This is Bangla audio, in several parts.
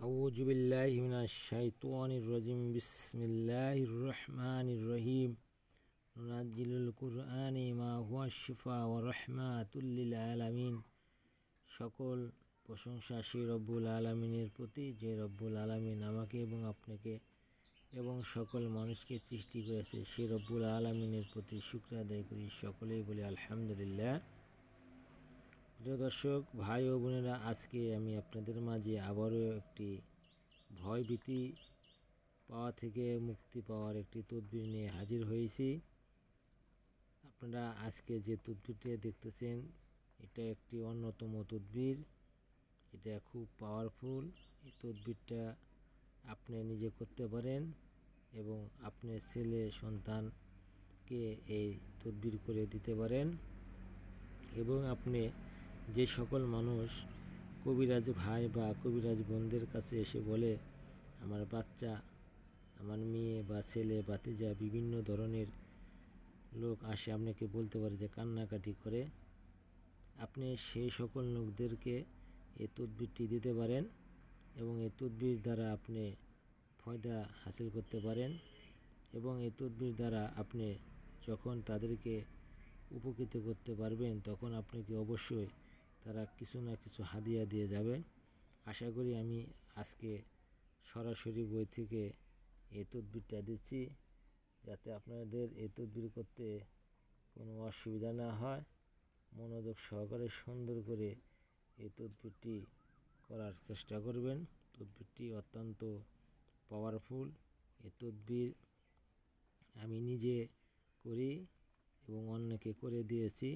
أعوذ بالله من الشيطان الرجيم بسم الله الرحمن الرحيم ننزل القرآن ما هو الشفاء ورحمة للعالمين সকল প্রশংসা সেই রব্বুল আলমিনের প্রতি যে রব্বুল আলমিন আমাকে এবং আপনাকে এবং সকল মানুষকে সৃষ্টি করেছে সেই রব্বুল আলমিনের প্রতি শুক্র আদায় করি সকলেই বলি আলহামদুলিল্লাহ প্রিয় দর্শক, ভাই ও বোনেরা, আজকে আমি আপনাদের মাঝে আবারও একটি ভয়ভীতি পাওয়া থেকে মুক্তি পাওয়ার একটি তদবির নিয়ে হাজির হয়েছি। আপনারা আজকে যে তদবিরটি দেখতেছেন, এটা একটি অন্যতম তদবির। এটা খুব পাওয়ারফুল এই তদবিরটা আপনি নিজে করতে পারেন এবং আপনার ছেলে, সন্তানকে এই তদবির করে দিতে পারেন এবং আপনি যে সকল মানুষ কবিরাজ ভাই বা কবিরাজ বোনদের কাছে এসে বলে, আমার বাচ্চা, আমার মেয়ে বা ছেলে বাতিজা বিভিন্ন ধরনের লোক আসে আপনাকে বলতে পারে যে কান্নাকাটি করে। আপনি সেই সকল লোকদেরকে এই তদবিরটি দিতে পারেন এবং এই তদবির দ্বারা আপনি ফয়দা হাসিল করতে পারেন এবং এই তদবির দ্বারা আপনি যখন তাদেরকে উপকৃত করতে পারবেন তখন আপনাকে অবশ্যই তারা কিছু না কিছু হাদিয়া দিয়ে যাবে। আশা করি আমি আজকে সরাসরি বই থেকে এই তদবিরটা দিচ্ছি, যাতে আপনাদের এই তদবির করতে কোনো অসুবিধা না হয়। মনোযোগ সহকারে সুন্দর করে এই তদবিরটি করার চেষ্টা করবেন। তদবিরটি অত্যন্ত পাওয়ারফুল এ তদবির আমি নিজে করি এবং অন্যকে করে দিয়েছি।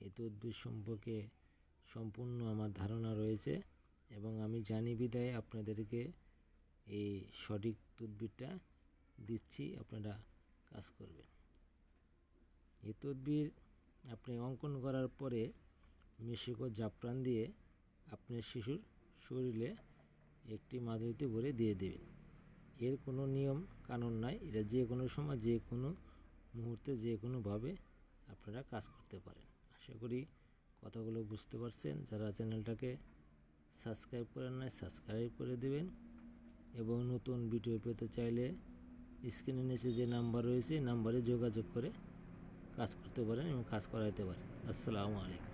এই তদবির সম্পর্কে সম্পূর্ণ আমার ধারণা রয়েছে এবং আমি জানি বিদায় আপনাদেরকে এই সঠিক তদবিরটা দিচ্ছি, আপনারা কাজ করবেন। এই তদবির আপনি অঙ্কন করার পরে মিশিক জাফরান দিয়ে আপনার শিশুর শরীরে একটি মাদুরিতে ভরে দিয়ে দেবেন। এর কোনো নিয়ম কানুন নাই, এটা যে কোনো সময়, যে কোনো মুহূর্তে, যে কোনোভাবে আপনারা কাজ করতে পারেন। আশা করি কথাগুলো বুঝতে পারছেন? যারা চ্যানেলটাকে সাবস্ক্রাইব করেন নাই, সাবস্ক্রাইব করে দেবেন। এবং নতুন ভিডিও পেতে চাইলে স্ক্রিনের নিচে যে নাম্বার রয়েছে নাম্বারে যোগাযোগ করে কাজ করতে পারেন এবং কাজ করাইতে পারেন। আসসালামু আলাইকুম।